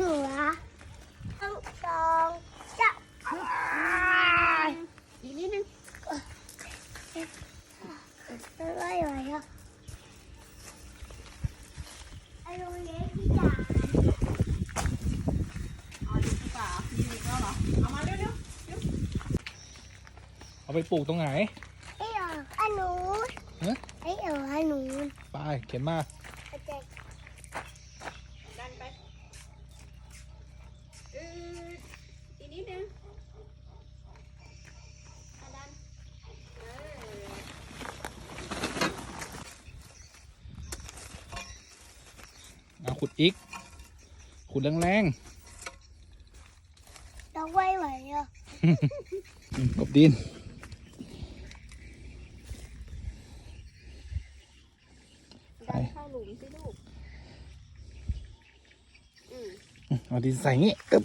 หัวต้ององจับอีกนิดนึงไม่ไหวแล้วไอ้โรงเด็กนพี่จ๋าเอาดิพี่ามีอีกแล้วเหรอ เอามาเร็วๆเร็วเอาไปปลูกตรงไหนไอ้หออันนู้นฮไอ้หออันนู้นไปเขียนมา เอาขุดอีก ขุดแรงเราไม่ไหวอะๆอืมกบดินดันเข้าหลุมสิลูกอืมเอาดินใส่งี้ตึ๊บ